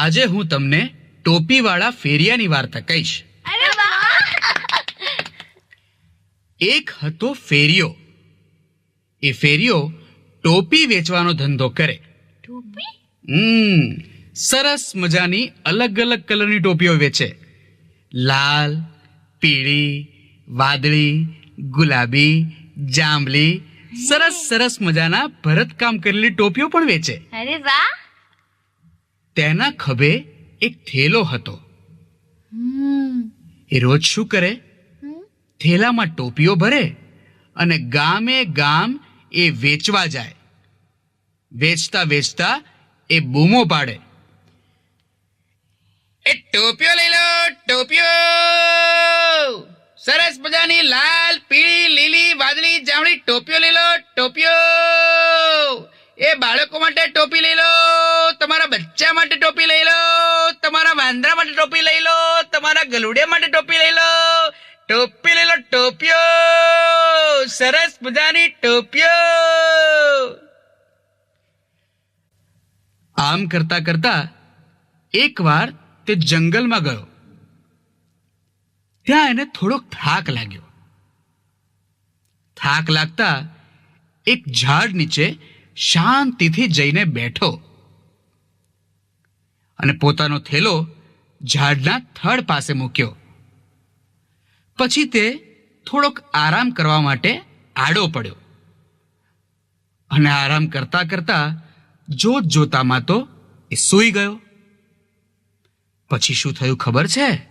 આજે હું તમને ટોપીવાળા ફેરિયાની વાર્તા કહીશ. એક હતો ફેરિયો. એ ફેરિયો ટોપી વેચવાનો ધંધો કરે. હમ સરસ મજાની અલગ અલગ કલરની ટોપીઓ વેચે. લાલ પીળી વાદળી ગુલાબી જાંબલી સરસ સરસ મજાના ભરતકામ કરેલી ટોપીઓ પણ વેચે. અરે વાહ! તેના ખભે એક થેલો હતો. એ રોજ શું કરે? થેલામાં ટોપીઓ ભરે અને ગામે ગામ એ વેચવા જાય. વેચતા વેચતા એ બૂમો પાડે. એ ટોપીઓ લઈ લો ટોપીઓ! સરસ મજાની લાલ પીળી લીલી વાદળી જામણી ટોપીઓ લઈ લો ટોપીઓ! એ બાળકો માટે ટોપી લઈ લો, તમારા બચ્ચા માટે ટોપી લઈ લો, તમારા વાંદરા માટે ટોપી લઈ લો, તમારા ગલુડિયા માટે ટોપી લઈ લો. ટોપી લઈ લો, ટોપીઓ. સરસ મજાની ટોપીઓ. આમ કરતા કરતા એકવાર તે જંગલમાં ગયો. ત્યાં એને થોડોક થાક લાગ્યો. થાક લાગતા એક ઝાડ નીચે શાંતિથી જઈને બેઠો. અને પોતાનો થેલો ઝાડના થડ પાસે મૂક્યો. પછી તે થોડોક આરામ કરવા માટે આડો પડ્યો. અને આરામ કરતા કરતા જોત જોતામાં તો એ સૂઈ ગયો. પછી શું થયું ખબર છે?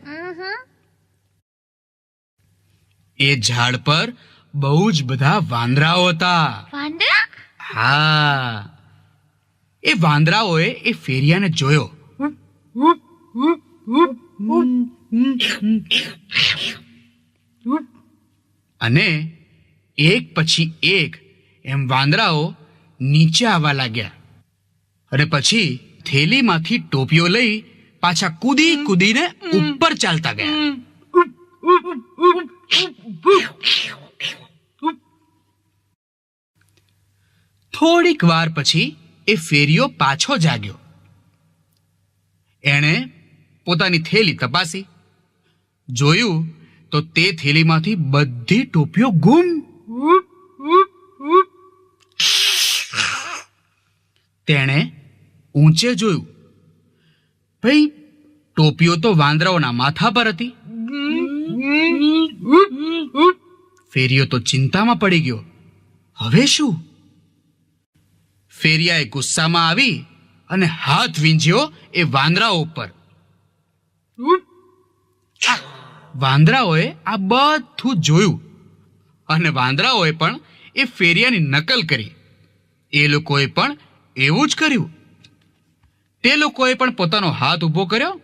એ ઝાડ પર બહુ જ બધા વાંદરાઓ હતા. વાંદરા? હા. એ વાંદરાઓએ એ ફેરિયાને જોયો. અને એક પછી એક એમ વાંદરાઓ નીચે આવવા લાગ્યા. અને પછી થેલીમાંથી ટોપીઓ લઈ પાછા કૂદી કૂદીને ઉપર ચાલતા ગયા. થોડીક વાર પછી એ ફેરિયો પાછો જાગ્યો. એણે પોતાની થેલી તપાસી. જોયું તો તે થેલીમાંથી બધી ટોપીઓ ગુમ. તેણે ઊંચે જોયું. ભાઈ, ટોપીઓ તો વાંદરાઓના માથા પર હતી. ફેરિયો તો ચિંતામાં પડી ગયો. હવે શું? ફેરિયાએ ગુસ્સામાં આવી અને હાથ વીંઝ્યો એ વાંદરાઓ ઉપર. વાંદરાઓએ આ બધું જોયું અને વાંદરાઓએ પણ એ ફેરિયાની નકલ કરી. એ લોકોએ પણ એવું જ કર્યું. તે લોકોએ પણ પોતાનો હાથ ઊભો કર્યો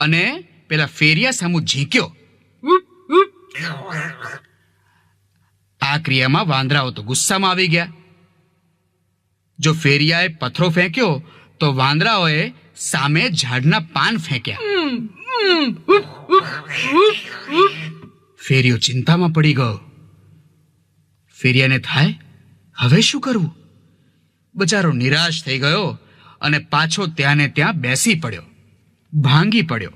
અને પેલા ફેરિયા સામુ ઝીંક્યો. આ ક્રિયામાં વાંદરાઓ તો ગુસ્સામાં આવી ગયા. જો ફેરિયાએ પથરો ફેંક્યો, તો વાંદરાઓએ સામે ઝાડના પાન ફેંક્યા. ફેરિયો ચિંતામાં પડી ગયો. ફેરિયાને થાય, હવે શું કરવું? બચારો નિરાશ થઈ ગયો અને પાછો ત્યાં ને ત્યાં બેસી પડ્યો. ભાંગી પડ્યો.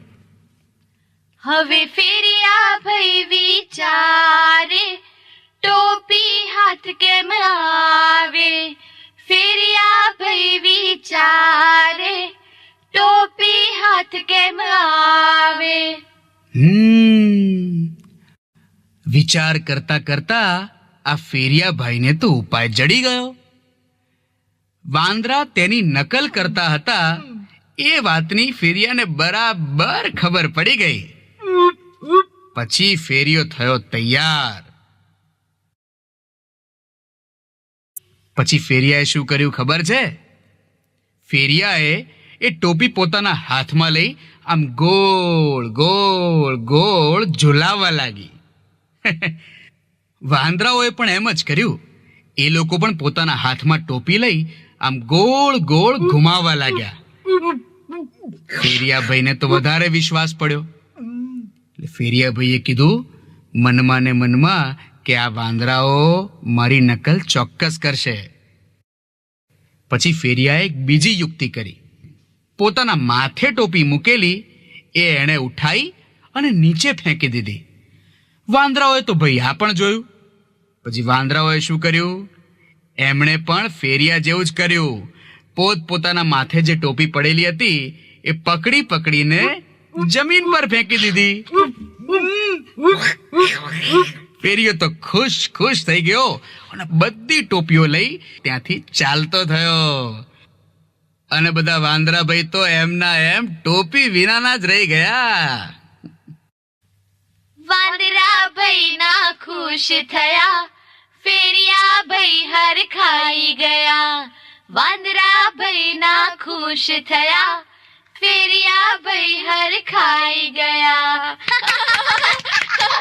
હવે ફેરિયા ભઈ વિચાર કરતા કરતા આ ફેરિયાભાઈને તો ઉપાય જડી ગયો. વાંદરા તેની નકલ કરતા હતા, એ વાતની ફેરિયાને બરાબર ખબર પડી ગઈ. પછી ફેરિયો થયો તૈયાર. પછી ફેરિયાએ શું કર્યું ખબર છે? ફેરિયાએ એ ટોપી પોતાના હાથમાં લઈ આમ ગોળ ગોળ ગોળ ઝુલાવવા લાગી. વાંદરાઓએ પણ એમ જ કર્યું. એ લોકો પણ પોતાના હાથમાં ટોપી લઈ આમ ગોળ ગોળ ઘુમાવા લાગ્યા. ફેરિયાભાઈને તો વધારે વિશ્વાસ પડ્યો. એટલે ફેરિયાભાઈએ કીધું, મનમાં ને મનમાં કે આ વાંદરાઓ મારી નકલ ચોક્કસ કરશે. પછી ફેરિયાએ એક બીજી યુક્તિ કરી. પોતાના માથે ટોપી મૂકેલી, એ એણે ઉઠાઈ અને નીચે ફેંકી દીધી. વાંદરાઓએ તો ભાઈ આ પણ જોયું. પછી વાંદરાઓએ શું કર્યું? એમણે પણ ફેરિયા જેવું જ કર્યું. પોત પોતાના માથે જે ટોપી પડેલી હતી, એ પકડી પકડીને જમીન પર ફેંકી દીધી. ફેરિયો તો ખુશ ખુશ થઈ ગયો અને બધી ટોપીઓ લઈ ત્યાંથી ચાલતો થયો. અને બધા વાંદરા ભાઈ તો એમના એમ ટોપી વિનાના જ રહી ગયા. વાંદરા ભાઈ ના ખુશ થયા, ફેરિયા ભાઈ હર ખાઈ ગયા. વાંદરા ભાઈ ના ખુશ થયા, ફેરિયા ભાઈ હર ખાઈ ગયા.